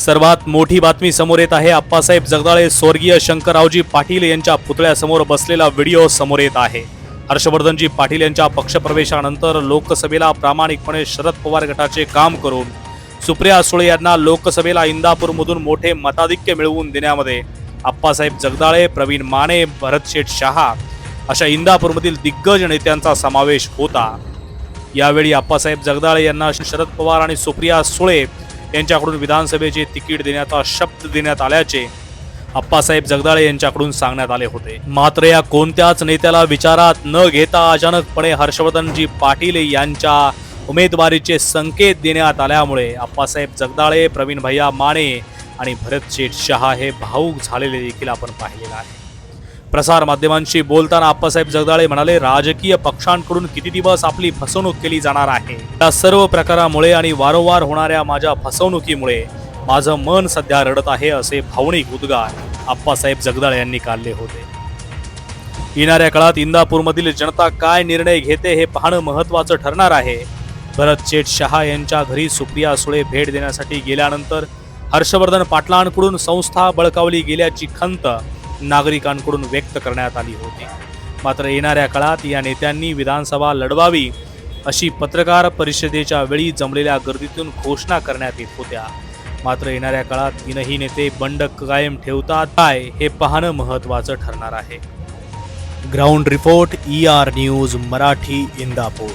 सर्वात मोठी बातमी समोर येत आहे. आप्पासाहेब जगदाळे स्वर्गीय शंकररावजी पाटील यांच्या पुतळ्यासमोर बसलेला व्हिडिओ समोर येत आहे. हर्षवर्धनजी पाटील यांच्या पक्षप्रवेशानंतर लोकसभेला प्रामाणिकपणे शरद पवार गटाचे काम करून सुप्रिया सुळे यांना लोकसभेला इंदापूरमधून मोठे मताधिक्य मिळवून देण्यामध्ये आप्पासाहेब जगदाळे प्रवीण माने भरत शेठ शहा अशा इंदापूरमधील दिग्गज नेत्यांचा समावेश होता. यावेळी आप्पासाहेब जगदाळे यांना शरद पवार आणि सुप्रिया सुळे यांच्याकडून विधानसभेचे तिकीट देण्याचा शब्द देण्यात आल्याचे अप्पासाहेब जगदाळे यांच्याकडून सांगण्यात आले होते. मात्र या कोणत्याच नेत्याला विचारात न घेता अचानकपणे हर्षवर्धनजी पाटील यांच्या उमेदवारीचे संकेत देण्यात आल्यामुळे आप्पासाहेब जगदाळे प्रवीण भैया माने आणि भरत शेठ शहा हे भाऊक झालेले देखील आपण पाहिलेलं आहे. प्रसार माध्यमांशी बोलताना आप्पासाहेब जगदाळे म्हणाले राजकीय पक्षांकडून किती दिवस आपली फसवणूक केली जाणार आहे? या सर्व प्रकारामुळे आणि वारंवार होणाऱ्या माझ्या फसवणुकीमुळे माझं मन सध्या रडत आहे असे भावनिक उद्गार आप्पासाहेब जगदाळे यांनी काढले होते. येणाऱ्या काळात इंदापूरमधील जनता काय निर्णय घेते हे पाहणं महत्त्वाचं ठरणार आहे. भरत शेठ शहा यांच्या घरी सुप्रिया सुळे भेट देण्यासाठी गेल्यानंतर हर्षवर्धन पाटलांकडून संस्था बळकावली गेल्याची खंत नागरिकांकडून व्यक्त करण्यात आली होती. मात्र येणाऱ्या काळात या नेत्यांनी विधानसभा लढवावी अशी पत्रकार परिषदेच्या वेळी जमलेल्या गर्दीतून घोषणा करण्यात येत होत्या. मात्र येणाऱ्या काळात तीनही नेते बंड कायम ठेवतात काय हे पाहणं महत्त्वाचं ठरणार आहे. Ground report E R news Marathi Indapur.